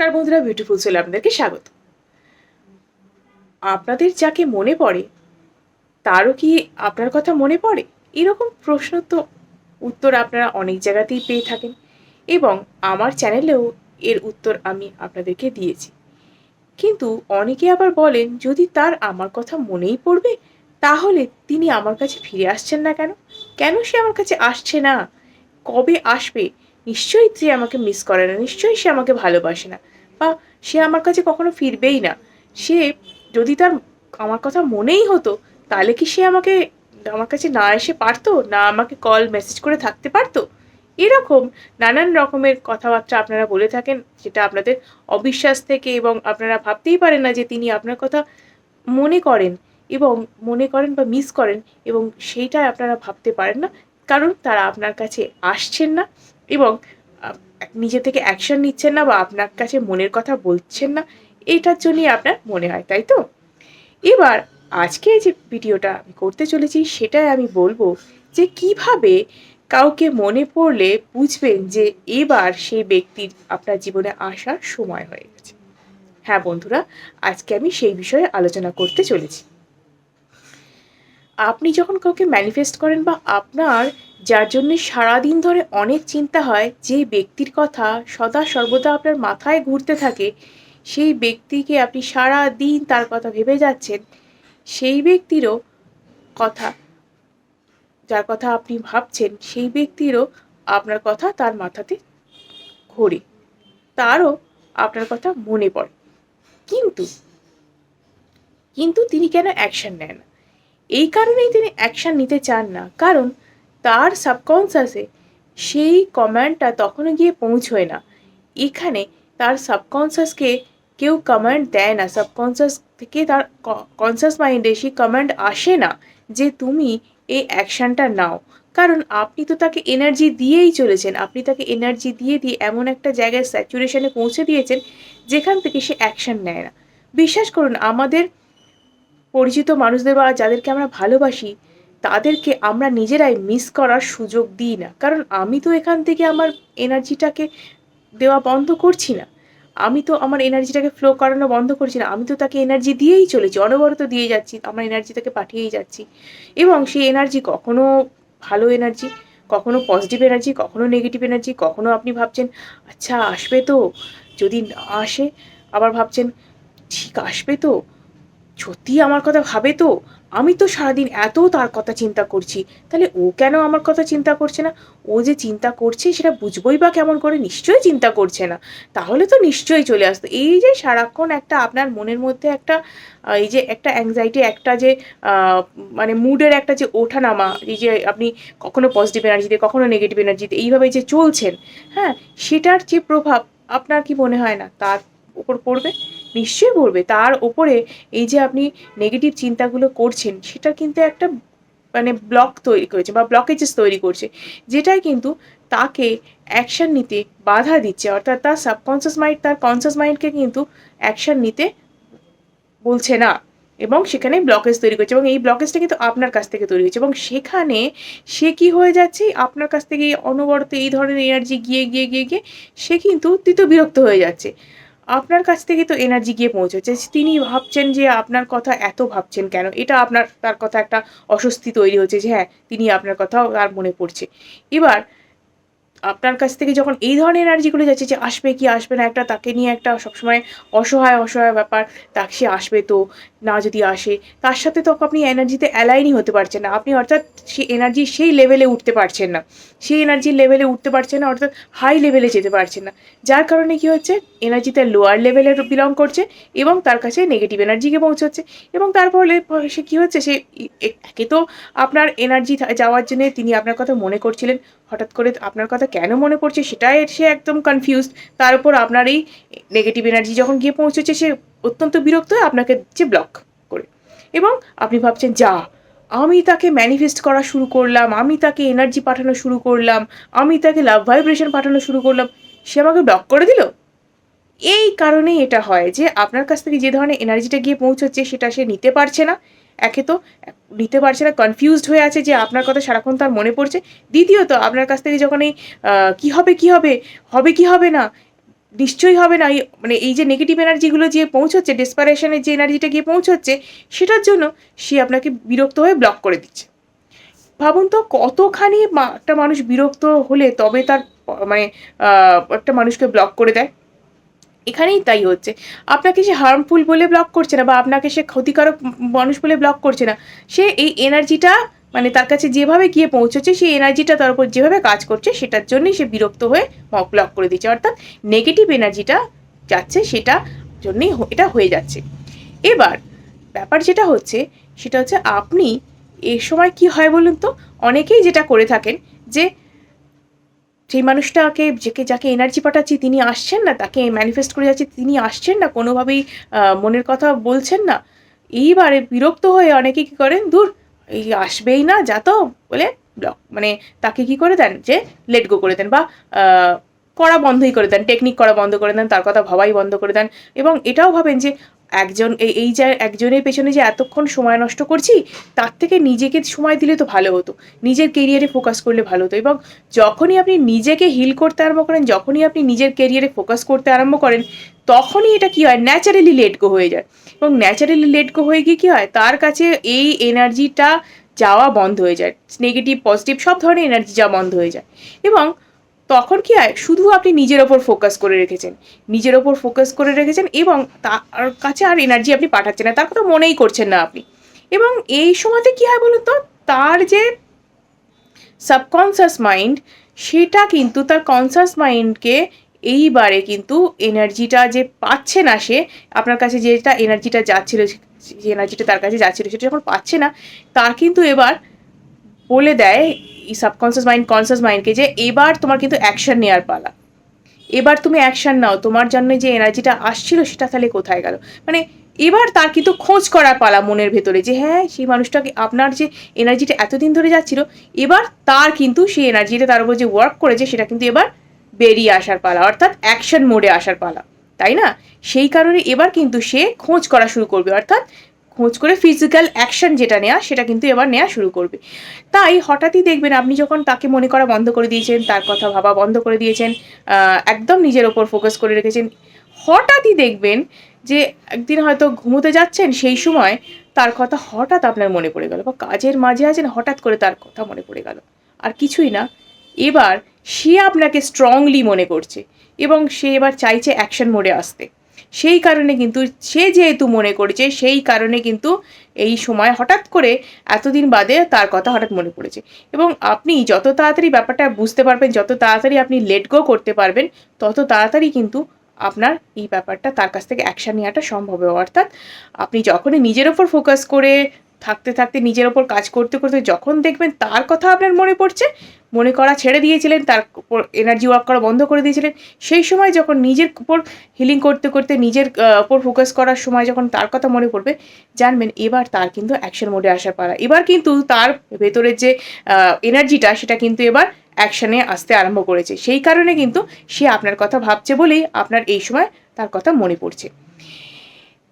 নমস্কার বন্ধুরা beautiful soul আপনাদেরকে স্বাগত। আপনাদের যাকে মনে পড়ে, তারও কি আপনার কথা মনে পড়ে? এরকম প্রশ্ন তো উত্তর আপনারা অনেক জায়গাতেই পেয়ে থাকেন এবং আমার চ্যানেলেও এর উত্তর আমি আপনাদেরকে দিয়েছি। কিন্তু অনেকে আবার বলেন, যদি তার আমার কথা মনেই পড়বে, তাহলে তিনি আমার কাছে ফিরে আসছেন না কেন? কেন সে আমার কাছে আসছে না? কবে আসবে? নিশ্চয়ই সে আমাকে মিস করে না, নিশ্চয়ই সে আমাকে ভালোবাসে না, বা সে আমার কাছে কখনো ফিরবেই না। সে যদি তার, আমার কথা মনেই হতো, তাহলে কি সে আমাকে, আমার কাছে না এসে পারতো? না আমাকে কল মেসেজ করে থাকতে পারতো? এরকম নানান রকমের কথাবার্তা আপনারা বলে থাকেন, যেটা আপনাদের অবিশ্বাস থেকে এবং আপনারা ভাবতেই পারেন না যে তিনি আপনার কথা মনে করেন এবং মনে করেন বা মিস করেন এবং সেইটা আপনারা ভাবতে পারেন না, কারণ তারা আপনার কাছে আসছেন না। এবং নিজে থেকে অ্যাকশন নিচ্ছেন না বা আপনার কাছে মনের কথা বলছেন না, এটার জন্যই আপনার মনে হয়, তাই তো? এবার, আজকে যে ভিডিওটা আমি করতে চলেছি, সেটাই আমি বলব যে কীভাবে কাউকে মনে পড়লে বুঝবেন যে এবার সেই ব্যক্তির আপনার জীবনে আসার সময় হয়ে গেছে। হ্যাঁ বন্ধুরা, আজকে আমি সেই বিষয়ে আলোচনা করতে চলেছি। আপনি যখন কাউকে ম্যানিফেস্ট করেন বা আপনার, যার জন্য সারাদিন ধরে অনেক চিন্তা হয়, যে ব্যক্তির কথা সদা সর্বদা আপনার মাথায় ঘুরতে থাকে, সেই ব্যক্তিকে আপনি সারা দিন তার কথা ভেবে যাচ্ছেন, সেই ব্যক্তিরও কথা, যার কথা আপনি ভাবছেন, সেই ব্যক্তিরও আপনার কথা তার মাথাতে ঘোরে, তারও আপনার কথা মনে পড়ে। কিন্তু কিন্তু তিনি কেন অ্যাকশন নেন? না এই কারণেই তিনি অ্যাকশন নিতে চান না। কারণ তার সাবকনসাসে সেই কমান্ডটা তখনও গিয়ে পৌঁছয় না। এখানে তার সাবকনসাসকে কেউ কমান্ড দেয় না। সাবকনসাস থেকে তার কনসাস মাইন্ডে সেই কমান্ড আসে না যে তুমি এই অ্যাকশনটা নাও। কারণ আপনি তো তাকে এনার্জি দিয়েই চলেছেন। আপনি তাকে এনার্জি দিয়ে দিয়ে এমন একটা জায়গায় স্যাচুরেশনে পৌঁছে দিয়েছেন যেখান থেকে সে অ্যাকশন নেয় না। বিশ্বাস করুন, আমাদের পরিচিত মানুষদের বা যাদেরকে আমরা ভালোবাসি, তাদেরকে আমরা নিজেরাই মিস করার সুযোগ দিই না। কারণ আমি তো এখান থেকে আমার এনার্জিটাকে দেওয়া বন্ধ করছি না। আমি তো আমার এনার্জিটাকে ফ্লো করানো বন্ধ করছি না। আমি তো তাকে এনার্জি দিয়েই চলেছি, অনবরত দিয়ে যাচ্ছি, আমার এনার্জি তাকে পাঠিয়েই যাচ্ছি। এবং সেই এনার্জি কখনো ভালো এনার্জি কখনো পজিটিভ এনার্জি কখনো নেগেটিভ এনার্জি কখনো আপনি ভাবছেন আচ্ছা আসবে তো, যদি না আসে, আবার ভাবছেন, ঠিক, আসবে তো। সত্যি আমার কথা ভাবে তো? আমি তো সারাদিন এত তার কথা চিন্তা করছি। তাহলে ও কেন আমার কথা চিন্তা করছে না? ও যে চিন্তা করছে সেটা বুঝবই বা কেমন করে? নিশ্চয়ই চিন্তা করছে না। তাহলে তো নিশ্চয়ই চলে আসতো। এই যে সারাক্ষণ একটা আপনার মনের মধ্যে একটা এই যে একটা অ্যাংজাইটি একটা যে মানে মুডের একটা যে ওঠানামা, এই যে আপনি কখনো পজিটিভ এনার্জিতে কখনো নেগেটিভ এনার্জিতে এইভাবে যে চলছেন হ্যাঁ সেটার যে প্রভাব আপনার কি মনে হয় না? তার উপর পড়বে? নিশ্চয়ই পড়বে তার ওপরে এই যে আপনি নেগেটিভ চিন্তাগুলো করছেন, সেটা কিন্তু একটা মানে ব্লক তৈরি করেছে বা ব্লকেজেস তৈরি করছে, যেটাই কিন্তু তাকে অ্যাকশন নিতে বাধা দিচ্ছে। অর্থাৎ তার সাবকনসিয়াস মাইন্ড তার কনসিয়াস মাইন্ডকে কিন্তু অ্যাকশন নিতে বলছে না এবং সেখানে ব্লকেজ তৈরি করছে এবং এই ব্লকেজটা কিন্তু আপনার কাছ থেকে তৈরি হয়েছে এবং সেখানে সে কি হয়ে যাচ্ছে? আপনার কাছ থেকে অনবরত এই ধরনের এনার্জি গিয়ে গিয়ে গিয়ে গিয়ে সে কিন্তু তিত বিরক্ত হয়ে যাচ্ছে। আপনার কাছ থেকে তো এনার্জি গিয়ে পৌঁছেছে। তিনি ভাবছেন যে আপনার কথা এত ভাবছেন কেন? এটা আপনার, তার কথা একটা অস্বস্তি তৈরি হচ্ছে যে হ্যাঁ তিনি আপনার কথাও তার মনে পড়ছে। এবার আপনার কাছ থেকে যখন এই ধরনের এনার্জিগুলো যাচ্ছে যে আসবে কি আসবে না, একটা তাকে নিয়ে একটা সবসময় অসহায় অসহায় ব্যাপার তাকে সে আসবে তো, না যদি আসে, তার সাথে তো আপনি এনার্জিতে অ্যালাইনই হতে পারছেন না। আপনি অর্থাৎ সেই এনার্জি সেই লেভেলে উঠতে পারছেন না। সেই এনার্জির লেভেলে উঠতে পারছেন না, অর্থাৎ হাই লেভেলে যেতে পারছেন না। যার কারণে কি হচ্ছে? এনার্জিতে লোয়ার লেভেলে বিলং করছে এবং তার কাছে নেগেটিভ এনার্জিকে পৌঁছচ্ছে এবং তার ফলে সে কী হচ্ছে? সে একে তো আপনার এনার্জি যাওয়ার জন্য তিনি আপনার কথা মনে করছিলেন হঠাৎ করে আপনার কথা কেন মনে পড়ছে সেটাই সে একদম কনফিউজড তার উপর আপনার এই নেগেটিভ এনার্জি যখন গিয়ে পৌঁছেছে, সে অত্যন্ত বিরক্ত হয়ে আপনাকে যে ব্লক করে। এবং আপনি ভাবছেন, যা, আমি তাকে ম্যানিফেস্ট করা শুরু করলাম, আমি তাকে এনার্জি পাঠানো শুরু করলাম, আমি তাকে লাভ ভাইব্রেশন পাঠানো শুরু করলাম, সে আমাকে ব্লক করে দিল? এই কারণেই এটা হয় যে আপনার কাছ থেকে যে ধরনের এনার্জিটা গিয়ে পৌঁছচ্ছে সেটা সে নিতে পারছে না। একে তো নিতে পারছে না কনফিউজড হয়ে আছে যে আপনার কথা সারাক্ষণ তার মনে পড়ছে। দ্বিতীয়ত, আপনার কাছ থেকে যখন এই কি হবে কি হবে হবে, কি হবে না, নিশ্চয়ই হবে না মানে এই যে নেগেটিভ এনার্জিগুলো যে পৌঁছচ্ছে ডেসপারেশনের যে এনার্জিটা গিয়ে পৌঁছচ্ছে, সেটার জন্য সে আপনাকে বিরক্ত হয়ে ব্লক করে দিচ্ছে। ভাবুন তো, কতখানি একটা মানুষ বিরক্ত হলে তবে তার মানে একটা মানুষকে ব্লক করে দেয়। এখানেই তাই হচ্ছে। আপনাকে সে হার্মফুল বলে ব্লক করছে না বা আপনাকে সে ক্ষতিকারক মানুষ বলে ব্লক করছে না, সে এই এনার্জিটা মানে তার কাছে যেভাবে গিয়ে পৌঁছচ্ছে সেই এনার্জিটা তার উপর যেভাবে কাজ করছে, সেটার জন্যই সে বিরক্ত হয়ে ব্লক করে দিচ্ছে। অর্থাৎ নেগেটিভ এনার্জিটা যাচ্ছে, সেটা জন্যই এটা হয়ে যাচ্ছে। এবার ব্যাপার যেটা হচ্ছে, সেটা হচ্ছে আপনি এ সময় কি হয় বলুন তো? অনেকেই যেটা করে থাকেন যে সেই মানুষটাকে যাকে যাকে এনার্জি পাঠাচ্ছি তিনি আসছেন না, তাকে ম্যানিফেস্ট করে যাচ্ছি তিনি আসছেন না, কোনোভাবেই মনের কথা বলছেন না। এইবারে বিরক্ত হয়ে অনেকে কি করেন, দূর, এই আসবেই না, যা তো। বলে ব্লক মানে তাকে কি করে দেন, যে লেট গো করে দেন বা করা বন্ধই করে দেন টেকনিক করা বন্ধ করে দেন, তার কথা ভাবাই বন্ধ করে দেন। এবং এটাও ভাবেন যে একজন এই যে একজনের পেছনে যে এতক্ষণ সময় নষ্ট করছি, তার থেকে নিজেকে সময় দিলে তো ভালো হতো। নিজের কেরিয়ারে ফোকাস করলে ভালো হতো। এবং যখনই আপনি নিজেকে হিল করতে আরম্ভ করেন, যখনই আপনি নিজের কেরিয়ারে ফোকাস করতে আরম্ভ করেন, তখনই এটা কি হয়? ন্যাচারালি লেট গো হয়ে যায়। এবং ন্যাচারালি লেট গো হয়ে গিয়ে কী হয়? তার কাছে এই এনার্জিটা যাওয়া বন্ধ হয়ে যায়। নেগেটিভ পজিটিভ সব ধরনের এনার্জি যাওয়া বন্ধ হয়ে যায়। এবং তখন কি হয়? শুধু আপনি নিজের ওপর ফোকাস করে রেখেছেন। নিজের ওপর ফোকাস করে রেখেছেন এবং তার কাছে আর এনার্জি আপনি পাঠাচ্ছেন না। তার কথা মনেই করছেন না আপনি। এবং এই সময়তে কি হয় বলুন তো? তার যে সাবকনসিয়াস মাইন্ড সেটা কিন্তু তার কনসাস মাইন্ডকে এইবারে কিন্তু এনার্জিটা যে পাচ্ছে না সে, আপনার কাছে যেটা এনার্জিটা যাচ্ছিল, যে এনার্জিটা তার কাছে যাচ্ছিল, সেটা যখন পাচ্ছে না, তার কিন্তু এবার বলে দেয় সাবকনসিয়াস মাইন্ড কনসাস মাইন্ডকে যে এবার তোমার কিন্তু অ্যাকশন নেওয়ার পালা। এবার তুমি অ্যাকশন নাও, তোমার জন্য যে এনার্জিটা আসছিল সেটা তাহলে কোথায় গেল? মানে এবার তার কিন্তু খোঁজ করার পালা মনের ভেতরে যে হ্যাঁ সেই মানুষটাকে আপনার যে এনার্জিটা এতদিন ধরে যাচ্ছিল, এবার তার কিন্তু সেই এনার্জিটা তার উপর যে ওয়ার্ক করেছে সেটা কিন্তু এবার বেরিয়ে আসার পালা, অর্থাৎ অ্যাকশন মোডে আসার পালা। তাই না? সেই কারণে এবার কিন্তু সে খোঁজ করা শুরু করবে, অর্থাৎ খোঁজ করে ফিজিক্যাল অ্যাকশন যেটা নেওয়া সেটা কিন্তু এবার নেওয়া শুরু করবে। তাই হঠাৎই দেখবেন আপনি যখন তাকে মনে করা বন্ধ করে দিয়েছেন, তার কথা ভাবা বন্ধ করে দিয়েছেন একদম নিজের ওপর ফোকাস করে রেখেছেন, হঠাৎই দেখবেন যে একদিন হয়তো ঘুমোতে যাচ্ছেন, সেই সময় তার কথা হঠাৎ আপনার মনে পড়ে গেল বা কাজের মাঝে আছেন, হঠাৎ করে তার কথা মনে পড়ে গেল। আর কিছুই না। এবার সে আপনাকে স্ট্রংলি মনে করছে এবং সে এবার চাইছে অ্যাকশন মোডে আসতে। সেই কারণে কিন্তু সে যেহেতু মনে করেছে, সেই কারণে কিন্তু এই সময় হঠাৎ করে এতদিন বাদে তার কথা হঠাৎ মনে পড়েছে। এবং আপনি যত তাড়াতাড়ি ব্যাপারটা বুঝতে পারবেন, যত তাড়াতাড়ি আপনি লেট গো করতে পারবেন, তত তাড়াতাড়ি কিন্তু আপনার এই ব্যাপারটা তার কাছ থেকে অ্যাকশান নেওয়াটা সম্ভব হবে। অর্থাৎ আপনি যখনই নিজের ওপর ফোকাস করে থাকতে থাকতে নিজের ওপর কাজ করতে করতে যখন দেখবেন তার কথা আপনার মনে পড়ছে, মনে করা ছেড়ে দিয়েছিলেন, তার উপর এনার্জি ওয়ার্ক করা বন্ধ করে দিয়েছিলেন, সেই সময় যখন নিজের উপর হিলিং করতে করতে নিজের উপর ফোকাস করার সময় যখন তার কথা মনে পড়বে, জানবেন এবার তার কিন্তু অ্যাকশন মোডে আসার পারা এবার কিন্তু তার ভেতরের যে এনার্জিটা সেটা কিন্তু এবার অ্যাকশানে আসতে আরম্ভ করেছে। সেই কারণে কিন্তু সে আপনার কথা ভাবছে বলেই আপনার এই সময় তার কথা মনে পড়ছে।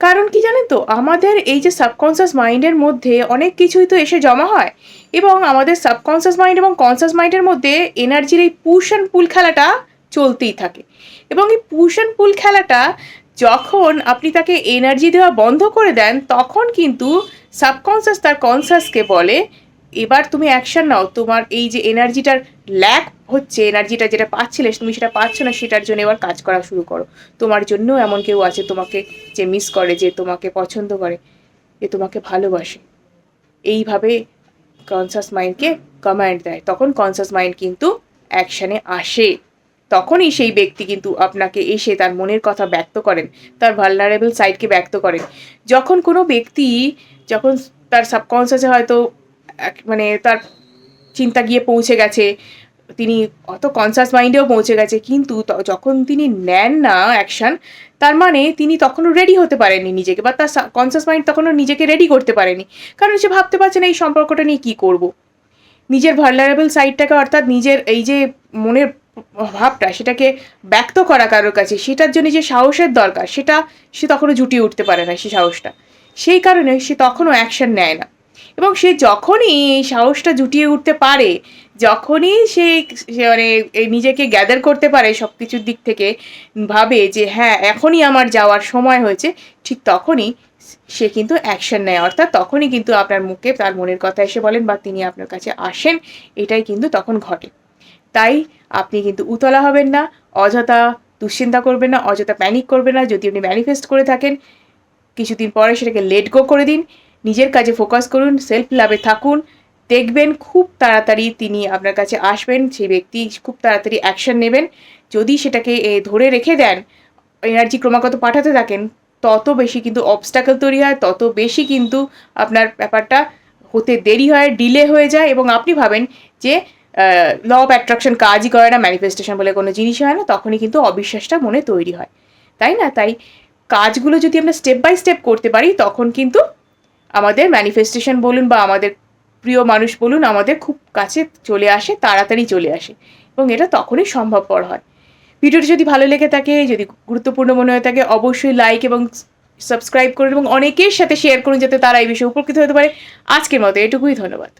কারণ কি জানেন তো, আমাদের এই যে সাবকনসিয়াস মাইন্ডের মধ্যে অনেক কিছুই তো এসে জমা হয় এবং আমাদের সাবকনসিয়াস মাইন্ড এবং কনসিয়াস মাইন্ডের মধ্যে এনার্জির এই পুশ অ্যান্ড পুল খেলাটা চলতেই থাকে। এবং এই পুশ অ্যান্ড পুল খেলাটা যখন আপনি তাকে এনার্জি দেওয়া বন্ধ করে দেন, তখন কিন্তু সাবকনসিয়াস তার কনসিয়াসকে বলে, এবার তুমি অ্যাকশন নাও, তোমার এই যে এনার্জিটার ল্যাক হচ্ছে এনার্জিটা যেটা পাচ্ছিলে, তুমি সেটা পাচ্ছ না, সেটার জন্য এবার কাজ করা শুরু করো। তোমার জন্য এমন কেউ আছে তোমাকে যে মিস করে, যে তোমাকে পছন্দ করে, যে তোমাকে ভালোবাসে। এইভাবে কনসাস মাইন্ডকে কমান্ড দেয়। তখন কনসাস মাইন্ড কিন্তু অ্যাকশানে আসে। তখনই সেই ব্যক্তি কিন্তু আপনাকে এসে তার মনের কথা ব্যক্ত করেন, তার ভালনারেবল সাইডকে ব্যক্ত করেন। যখন কোনো ব্যক্তি যখন তার সাবকনসিয়াসে হয়তো মানে তার চিন্তা গিয়ে পৌঁছে গেছে তিনি অত কনসাস মাইন্ডেও পৌঁছে গেছে। কিন্তু যখন তিনি নেন না অ্যাকশন তার মানে তিনি তখনও রেডি হতে পারেননি নিজেকে বা তার কনসাস মাইন্ড তখনও নিজেকে রেডি করতে পারেনি। কারণ সে ভাবতে পারছে না এই সম্পর্কটা নিয়ে কী করব। নিজের ভার্লারেবল সাইডটাকে অর্থাৎ নিজের এই যে মনের ভাবটা, সেটাকে ব্যক্ত করা কারোর কাছে, সেটার জন্য যে সাহসের দরকার, সেটা সে তখনও জুটিয়ে উঠতে পারে না সেই সাহসটা। সেই কারণে সে তখনও অ্যাকশন নেয় না। এবং সে যখনই এই সাহসটা জুটিয়ে উঠতে পারে, যখনই সে মানে নিজেকে গ্যাদার করতে পারে সব কিছুর দিক থেকে, ভাবে যে হ্যাঁ এখনই আমার যাওয়ার সময় হয়েছে, ঠিক তখনই সে কিন্তু অ্যাকশন নেয়। অর্থাৎ তখনই কিন্তু আপনার মুখে তার মনের কথা এসে বলেন বা তিনি আপনার কাছে আসেন, এটাই কিন্তু তখন ঘটে। তাই আপনি কিন্তু উতলা হবেন না, অযথা দুশ্চিন্তা করবেন না, অযথা প্যানিক করবেন না। যদি আপনি ম্যানিফেস্ট করে থাকেন, কিছুদিন পরে সেটাকে লেট গো করে দিন। নিজের কাজে ফোকাস করুন সেলফ লাভে থাকুন। দেখবেন খুব তাড়াতাড়ি তিনি আপনার কাছে আসবেন সেই ব্যক্তি খুব তাড়াতাড়ি অ্যাকশন নেবেন। যদি সেটাকে ধরে রেখে দেন এনার্জি ক্রমাগত পাঠাতে থাকেন, তত বেশি কিন্তু অবস্টাকল তৈরি হয়, তত বেশি কিন্তু আপনার ব্যাপারটা হতে দেরি হয় ডিলে হয়ে যায় এবং আপনি ভাবেন যে ল অফ অ্যাট্রাকশন কাজই করে না ম্যানিফেস্টেশন বলে কোনো জিনিস হয় না, তখনই কিন্তু অবিশ্বাসটা মনে তৈরি হয়। তাই না? তাই কাজগুলো যদি আমরা স্টেপ বাই স্টেপ করতে পারি, তখন কিন্তু আমাদের ম্যানিফেস্টেশন বলুন বা আমাদের প্রিয় মানুষ বলুন আমাদের খুব কাছে চলে আসে, তাড়াতাড়ি চলে আসে এবং এটা তখনই সম্ভবপর হয়। ভিডিওটি যদি ভালো লেগে থাকে, যদি গুরুত্বপূর্ণ মনে হয়ে থাকে, অবশ্যই লাইক এবং সাবস্ক্রাইব করুন এবং অনেকের সাথে শেয়ার করুন যাতে তারা এই বিষয়ে উপকৃত হতে পারে। আজকের মতো এটুকুই, ধন্যবাদ।